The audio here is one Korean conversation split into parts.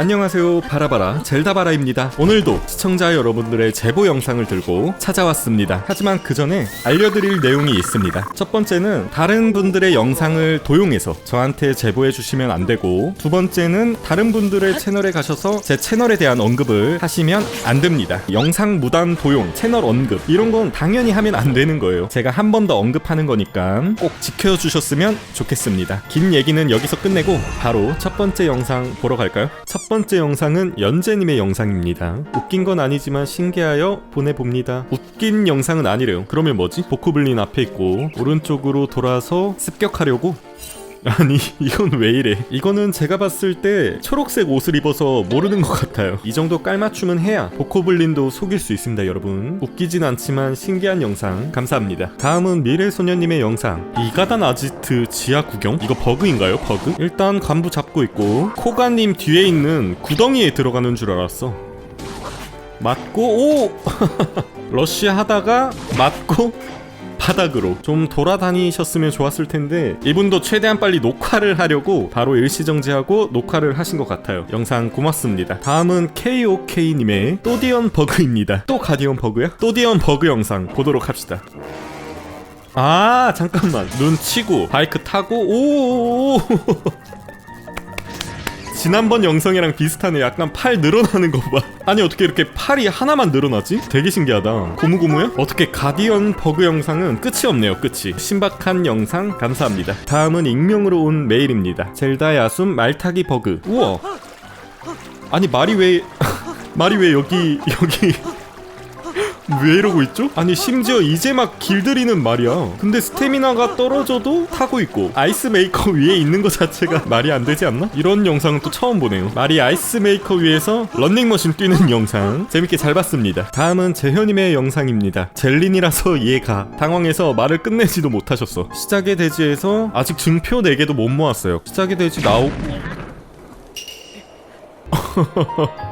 안녕하세요. 바라바라 젤다바라입니다. 오늘도 시청자 여러분들의 제보 영상을 들고 찾아왔습니다. 하지만 그 전에 알려드릴 내용이 있습니다. 첫 번째는 다른 분들의 영상을 도용해서 저한테 제보해 주시면 안 되고 두 번째는 다른 분들의 채널에 가셔서 제 채널에 대한 언급을 하시면 안 됩니다. 영상 무단 도용 채널 언급 이런 건 당연히 하면 안 되는 거예요. 제가 한 번 더 언급하는 거니까 꼭 지켜주셨으면 좋겠습니다. 긴 얘기는 여기서 끝내고 바로 첫 번째 영상 보러 갈까요? 첫 번째 영상은 연재님의 영상입니다. 웃긴 건 아니지만 신기하여 보내봅니다. 웃긴 영상은 아니래요. 그러면 뭐지? 보코블린 앞에 있고 오른쪽으로 돌아서 습격하려고? 아니 이건 왜 이래? 이거는 제가 봤을 때 초록색 옷을 입어서 모르는 것 같아요. 이 정도 깔맞춤은 해야 보코블린도 속일 수 있습니다 여러분. 웃기진 않지만 신기한 영상. 감사합니다. 다음은 미래소녀님의 영상. 이가단 아지트 지하 구경? 이거 버그인가요 버그? 일단 간부 잡고 있고 코가님 뒤에 있는 구덩이에 들어가는 줄 알았어. 맞고 오! 러쉬 하다가 맞고 바닥으로 좀 돌아다니셨으면 좋았을 텐데 이분도 최대한 빨리 녹화를 하려고 바로 일시정지하고 녹화를 하신 것 같아요. 영상 고맙습니다. 다음은 KOK님의 또디언 버그입니다. 또 가디언 버그야? 또디언 버그 영상 보도록 합시다. 아 잠깐만 눈 치고 바이크 타고 오 지난번 영상이랑 비슷하네. 약간 팔 늘어나는 거봐. 아니 어떻게 이렇게 팔이 하나만 늘어나지? 되게 신기하다. 고무고무야? 어떻게 가디언 버그 영상은 끝이 없네요 끝이. 신박한 영상. 감사합니다. 다음은 익명으로 온 메일입니다. 젤다 야숨 말타기 버그. 우와. 아니 말이 왜 말이 왜 여기 여기 왜 이러고 있죠? 아니 심지어 이제 막 길들이는 말이야. 근데 스태미나가 떨어져도 타고 있고 아이스 메이커 위에 있는 것 자체가 말이 안 되지 않나? 이런 영상은 또 처음 보네요. 말이 아이스 메이커 위에서 런닝머신 뛰는 영상. 재밌게 잘 봤습니다. 다음은 재현님의 영상입니다. 젤린이라서 이해가 당황해서 말을 끝내지도 못하셨어. 시작의 대지에서 아직 증표 4개도 못 모았어요. 시작의 대지 나오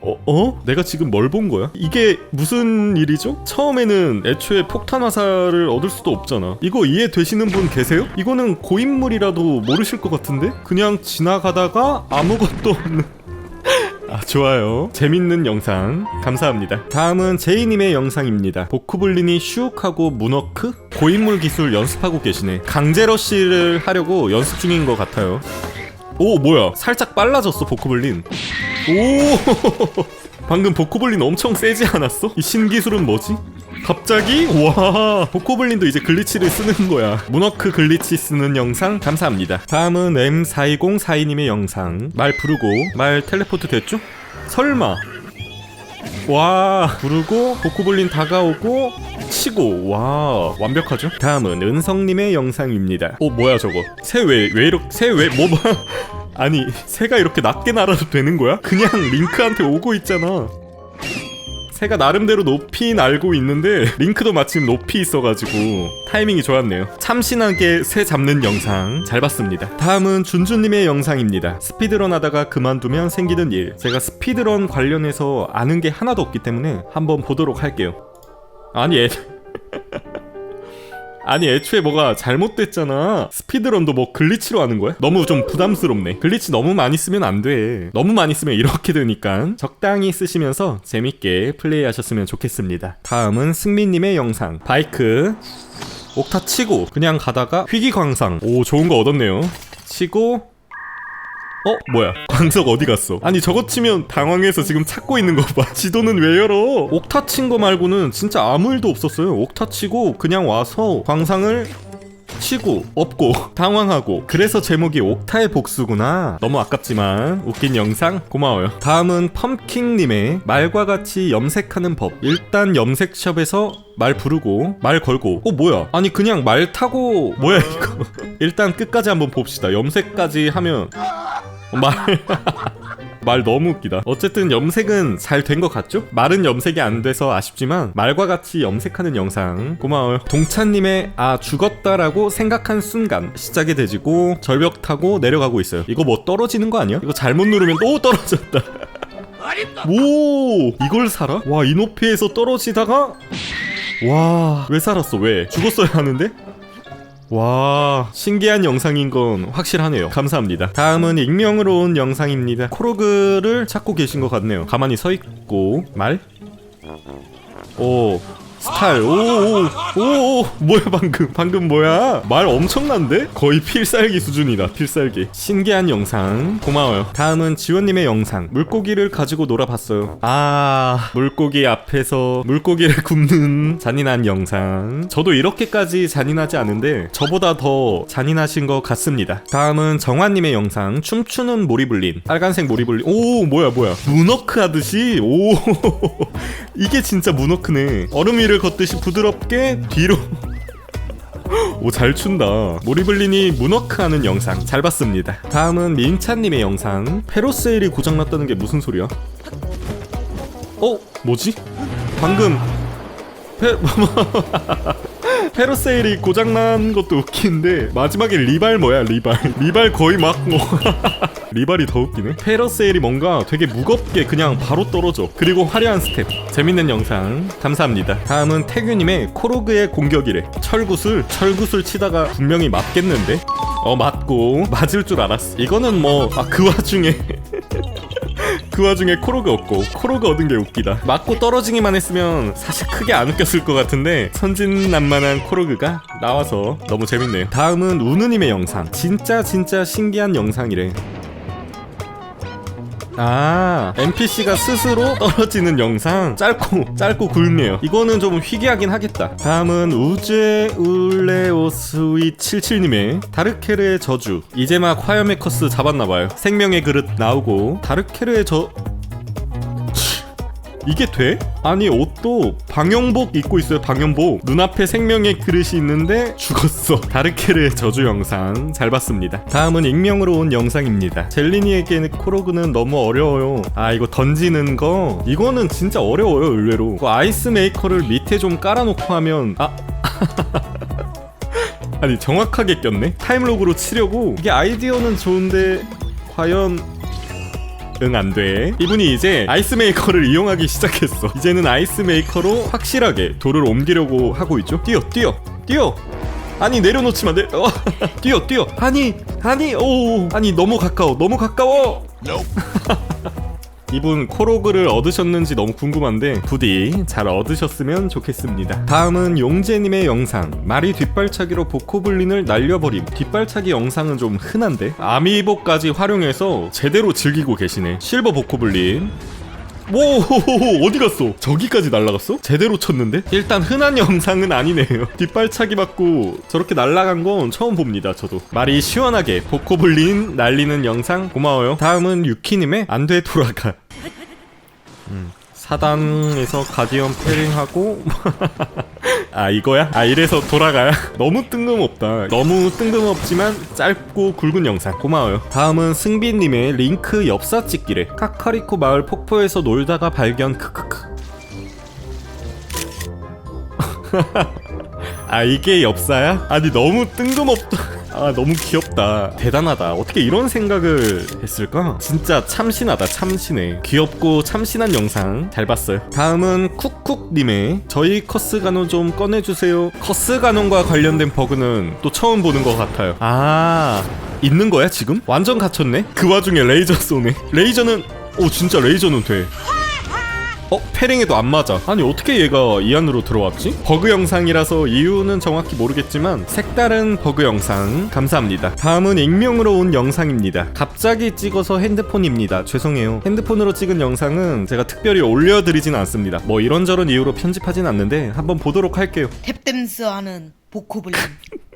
어? 어? 내가 지금 뭘 본 거야? 이게 무슨 일이죠? 처음에는 애초에 폭탄 화살을 얻을 수도 없잖아. 이거 이해되시는 분 계세요? 이거는 고인물이라도 모르실 것 같은데? 그냥 지나가다가 아무것도 없는. 아 좋아요 재밌는 영상 감사합니다 다음은 제이님의 영상입니다 보크블린이 슈욱하고 문워크 고인물 기술 연습하고 계시네 강제러쉬를 하려고 연습 중인 것 같아요 오 뭐야 살짝 빨라졌어 보크블린 오 방금 보코블린 엄청 세지 않았어? 이 신기술은 뭐지? 갑자기? 와 보코블린도 이제 글리치를 쓰는 거야 문워크 글리치 쓰는 영상 감사합니다 다음은 M42042님의 영상 말 부르고 말 텔레포트 됐죠? 설마 와 부르고 보코블린 다가오고 치고 와 완벽하죠? 다음은 은성님의 영상입니다 어 뭐야 저거 새 왜 왜 이렇게 새왜 뭐 봐? 아니 새가 이렇게 낮게 날아도 되는 거야? 그냥 링크한테 오고 있잖아 새가 나름대로 높이 날고 있는데 링크도 마침 높이 있어가지고 타이밍이 좋았네요. 참신하게 새 잡는 영상 잘 봤습니다. 다음은 준주님의 영상입니다. 스피드런 하다가 그만두면 생기는 일. 제가 스피드런 관련해서 아는 게 하나도 없기 때문에 한번 보도록 할게요. 아니 애 아니 애초에 뭐가 잘못됐잖아. 스피드런도 뭐 글리치로 하는 거야? 너무 좀 부담스럽네. 글리치 너무 많이 쓰면 안 돼. 너무 많이 쓰면 이렇게 되니까. 적당히 쓰시면서 재밌게 플레이하셨으면 좋겠습니다. 다음은 승민님의 영상. 바이크. 옥타 치고 그냥 가다가 휘기광상. 오 좋은 거 얻었네요. 치고 어? 뭐야? 광석 어디 갔어? 아니 저거 치면 당황해서 지금 찾고 있는 거 봐. 지도는 왜 열어? 옥타 친 거 말고는 진짜 아무 일도 없었어요. 옥타 치고 그냥 와서 광상을 치고 없고 당황하고 그래서 제목이 옥타의 복수구나 너무 아깝지만 웃긴 영상 고마워요 다음은 펌킹님의 말과 같이 염색하는 법 일단 염색숍에서 말 부르고 말 걸고 어 뭐야 아니 그냥 말 타고 뭐야 이거 일단 끝까지 한번 봅시다 염색까지 하면 말... 말 너무 웃기다. 어쨌든 염색은 잘 된 것 같죠? 말은 염색이 안 돼서 아쉽지만 말과 같이 염색하는 영상 고마워요. 동찬님의 아 죽었다라고 생각한 순간 시작이 되지고 절벽 타고 내려가고 있어요. 이거 뭐 떨어지는 거 아니야? 이거 잘못 누르면 또 떨어졌다. 오 이걸 살아? 와 이 높이에서 떨어지다가 와 왜 살았어 왜 죽었어야 하는데? 와 신기한 영상인 건 확실하네요. 감사합니다. 다음은 익명으로 온 영상입니다. 코로그를 찾고 계신 것 같네요. 가만히 서 있고 말? 오 스타일 오오 오 뭐야 방금. 방금 뭐야? 말 엄청난데? 거의 필살기 수준이다 필살기. 신기한 영상. 고마워요. 다음은 지원님의 영상. 물고기를 가지고 놀아봤어요. 아 물고기 앞에서 물고기를 굽는 잔인한 영상. 저도 이렇게까지 잔인하지 않은데 저보다 더 잔인하신 것 같습니다. 다음은 정환님의 영상. 춤추는 모리블린. 빨간색 모리블린. 오 뭐야 뭐야. 문워크 하듯이? 오. 이게 진짜 문워크네. 얼음 위를 걷듯이 부드럽게 뒤로. 오 잘 춘다. 모리블린이 문워크 하는 영상 잘 봤습니다. 다음은 민찬님의 영상. 페로세일이 고장났다는 게 무슨 소리야? 어? 뭐지? 방금. 페... 페로세일이 고장난 것도 웃긴데 마지막에 리발 뭐야 리발? 리발 거의 막 뭐. 리발이 더 웃기네. 페로세일이 뭔가 되게 무겁게 그냥 바로 떨어져. 그리고 화려한 스텝. 재밌는 영상. 감사합니다. 다음은 태규님의 코로그의 공격이래. 철구슬 철구슬 치다가 분명히 맞겠는데? 어 맞고. 맞을 줄 알았어. 이거는 뭐 아 그 와중에 그 와중에 코로가 없고 코로가 얻은 게 웃기다. 맞고 떨어지기만 했으면 사실 크게 안 웃겼을 것 같은데 선진난만한 코로그가 나와서 너무 재밌네요. 다음은 우느님의 영상. 진짜 진짜 신기한 영상이래 아 NPC가 스스로 떨어지는 영상. 짧고 짧고 굵네요. 이거는 좀 희귀하긴 하겠다. 다음은 우제 울레오스위 77님의 다르케르의 저주. 이제 막 화염의 커스 잡았나봐요. 생명의 그릇 나오고 다르케르의 저... 이게 돼? 아니 옷도 방염복 입고 있어요 방염복. 눈앞에 생명의 그릇이 있는데 죽었어. 다르케르의 저주 영상 잘 봤습니다. 다음은 익명으로 온 영상입니다. 젤리니에게 코로그는 너무 어려워요. 아 이거 던지는 거? 이거는 진짜 어려워요 의외로. 그 아이스 메이커를 밑에 좀 깔아놓고 하면 아. 아니 정확하게 꼈네? 타임록으로 치려고? 이게 아이디어는 좋은데 과연 응 안돼. 이분이 이제 아이스 메이커를 이용하기 시작했어. 이제는 아이스 메이커로 확실하게 돌을 옮기려고 하고 있죠. 뛰어 뛰어 뛰어. 아니 내려놓지마 내 어, 뛰어 뛰어. 아니 아니 오 아니 너무 가까워 너무 가까워 이분 코로그를 얻으셨는지 너무 궁금한데 부디 잘 얻으셨으면 좋겠습니다. 다음은 용재님의 영상. 말이 뒷발차기로 보코블린을 날려버림. 뒷발차기 영상은 좀 흔한데 아미보까지 활용해서 제대로 즐기고 계시네. 실버 보코블린 오 어디 갔어? 저기까지 날라갔어? 제대로 쳤는데? 일단 흔한 영상은 아니네요. 뒷발차기 맞고 저렇게 날라간 건 처음 봅니다. 저도 말이 시원하게 보코블린 날리는 영상 고마워요. 다음은 유키님의 안 돼 돌아가. 음, 사단에서 가디언 패링하고 아 이거야? 아 이래서 돌아가야? 너무 뜬금없다. 너무 뜬금없지만 짧고 굵은 영상. 고마워요. 다음은 승빈님의 링크 엽사 찍기래. 카카리코 마을 폭포에서 놀다가 발견. 크크크. 아 이게 엽사야? 아니 너무 뜬금없다 아 너무 귀엽다. 대단하다. 어떻게 이런 생각을 했을까? 진짜 참신하다 참신해. 귀엽고 참신한 영상 잘 봤어요. 다음은 쿡쿡님의 저희 커스가논 좀 꺼내주세요. 커스가논과 관련된 버그는 또 처음 보는 것 같아요. 아 있는 거야 지금? 완전 갇혔네? 그 와중에 레이저 쏘네 레이저는 오 진짜 레이저는 돼 어? 패링에도 안 맞아. 아니 어떻게 얘가 이 안으로 들어왔지? 버그 영상이라서 이유는 정확히 모르겠지만 색다른 버그 영상. 감사합니다. 다음은 익명으로 온 영상입니다. 갑자기 찍어서 핸드폰입니다. 죄송해요. 핸드폰으로 찍은 영상은 제가 특별히 올려드리진 않습니다. 뭐 이런저런 이유로 편집하진 않는데 한번 보도록 할게요. 탭댄스 하는 보코블린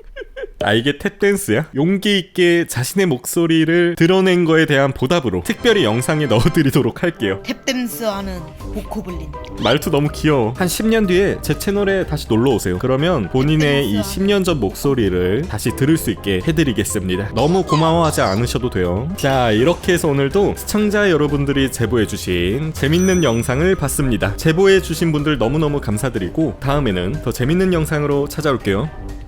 아 이게 탭댄스야? 용기 있게 자신의 목소리를 드러낸 거에 대한 보답으로 특별히 영상에 넣어드리도록 할게요 탭댄스 하는 보코블린 말투 너무 귀여워. 한 10년 뒤에 제 채널에 다시 놀러 오세요. 그러면 본인의 이 10년 전 목소리를 다시 들을 수 있게 해드리겠습니다. 너무 고마워하지 않으셔도 돼요. 자, 이렇게 해서 오늘도 시청자 여러분들이 제보해주신 재밌는 영상을 봤습니다. 제보해주신 분들 너무너무 감사드리고 다음에는 더 재밌는 영상으로 찾아올게요.